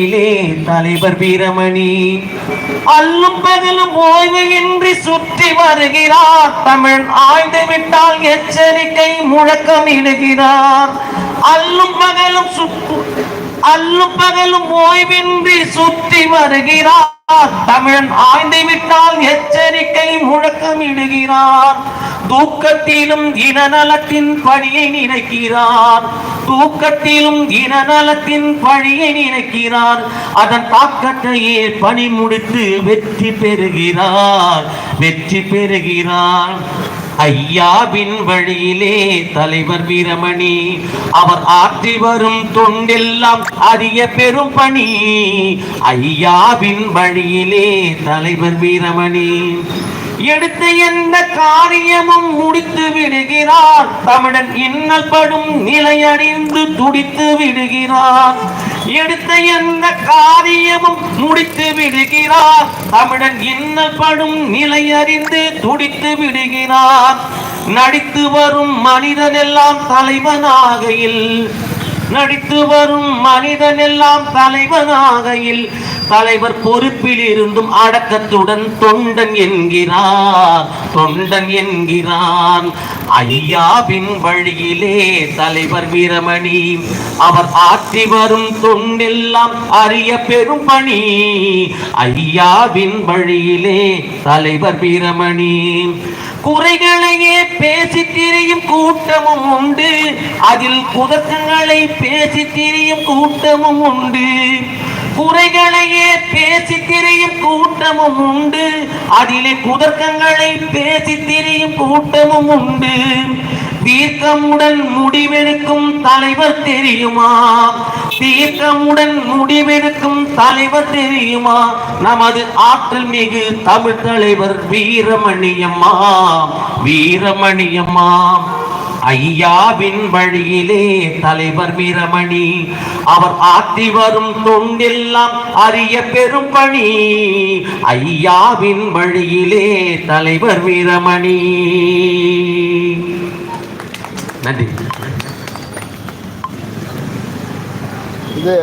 இலே தலைவர் வீரமணி. அல்லும் பகலும் ஓய்வு இன்றி சுற்றி வருகிறார். தமிழ் ஆழ்ந்து விட்டால் எச்சரிக்கை முழக்கம் இடுகிறார். அல்லும் பகலும் சுற்று அல்லும் பகலும் ஓய்வின்றி சுற்றி வருகிறார். தமிழ் ஆய்ந்து விட்டால் எச்சரிக்கை முழக்கம் இடுகிறார். தூக்கத்திலும் இனநலத்தின் பழியை நினைக்கிறார். தூக்கத்திலும் இனநலத்தின் பழியை நினைக்கிறார். அதன் தாக்கத்தையே பணி முடித்து வெற்றி பெறுகிறார். வெற்றி பெறுகிறார். ஐயாவின் வழியிலே தலைவர் வீரமணி அவர் ஆற்றி வரும் தொண்டெல்லாம் அறிய பெரும் பணி. ஐயாவின் வழியிலே தலைவர் வீரமணி எடுத்த எந்த காரியமும் முடித்து விடுகிறார். தமிழன் இன்னல் படும் நிலையடைந்து துடித்து விடுகிறார். எடுத்த எந்த காரியமும் முடித்து விடுகிறார். தமிழன் இன்னல் படும் நிலையறிந்து துடித்து விடுகிறார். நடித்து வரும் மனிதன் எல்லாம் தலைவனாகையில் நடித்து வரும் மனிதன் எல்லாம் தலைவனாகையில் தலைவர் பொறுப்பில் இருந்தும் அடக்கத்துடன் தொண்டன் என்கிறார் தொண்டன் என்கிறான். ஐயாவின் வழியிலே தலைவர் வீரமணி அவர் ஆற்றி வரும் தொண்டெல்லாம் அறிய பெரும் பணி. ஐயாவின் வழியிலே தலைவர் வீரமணி. குறைகளையே பேசி திரியும் கூட்டமும் உண்டு. அதில் குதக்கங்களை பேசி திரியும் கூட்டமும் உண்டு. குறைகளையே பேசி திரியும் கூட்டமும் உண்டு? அதிலே குதர்க்கங்களை பேசி திரியும் கூட்டமும் உண்டு. தீர்க்கமுடன் முடிவெடுக்கும் தலைவர் தெரியுமா? தீர்க்கமுடன் முடிவெடுக்கும் தலைவர் தெரியுமா? நமது ஆற்றல் மிகு தமிழ் தலைவர் வீரமணியம்மா. வீரமணியம்மா. ஐயாவின் வழியிலே தலைவர் வீரமணி. அவர் ஆற்றி வரும் தொண்டெல்லாம் அறிய பெரும் பணி ஐயாவின் வழியிலே தலைவர் வீரமணி. நன்றி. இது